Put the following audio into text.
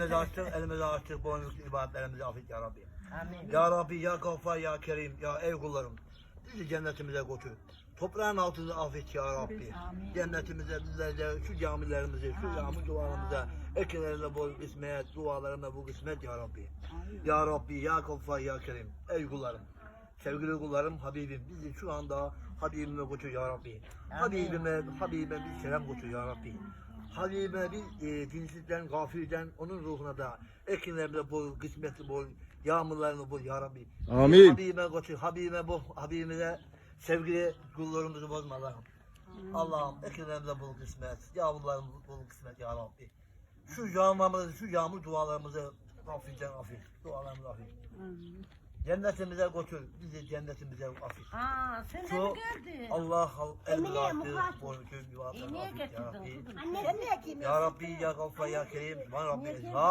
Elimizi açtık, elimizi açtık, boynuzluk ibadetlerimizi affet ya Rabbi. Amin. Ya Rabbi, ya Gaffar, ya Kerim, ya ey kullarım. Bizi cennetimize götür. Toprağın altında affet ya Rabbi. Cennetimize, bizlerce, şu camilerimizi, şu yağmur dualarımıza, ekinlerine bol kısmet, dualarına bu kısmet ya Rabbi. Ya Rabbi, ya Gaffar, ya Kerim, ey kullarım. Sevgili kullarım, Habibim, bizi şu anda Habibime götür ya Rabbi. Habibime, Habibime bir selam götür ya Rabbi. Habibime bir e, dinsizden, gafilden, onun ruhuna da ekinlerine bol, kısmetli bol, yağmurlarını bol ya Rabbi. Amin. Habibime götür, Habibime bu, Habibime sevgili kullarımızı bozma Allah'ım. Allah'ım ekinlerimize bol kısmet, yağmurlarımıza bol kısmet ya Rabbi. Şu yağmurlarımızı, şu yağmur dualarımızı affedeceksin affet, dualarımızı affet. Cennetimize götür, bizi cennetimize affet. Aa sen de Şu mi geldin? Allah elini Emine, mukaddes. boynu köyün E niye affet ya getirdin Rabbi. kızım? Anne sen niye Ya Rabbi, ya Gaffa, ya Kerim, Subhan Rabbi. Ha.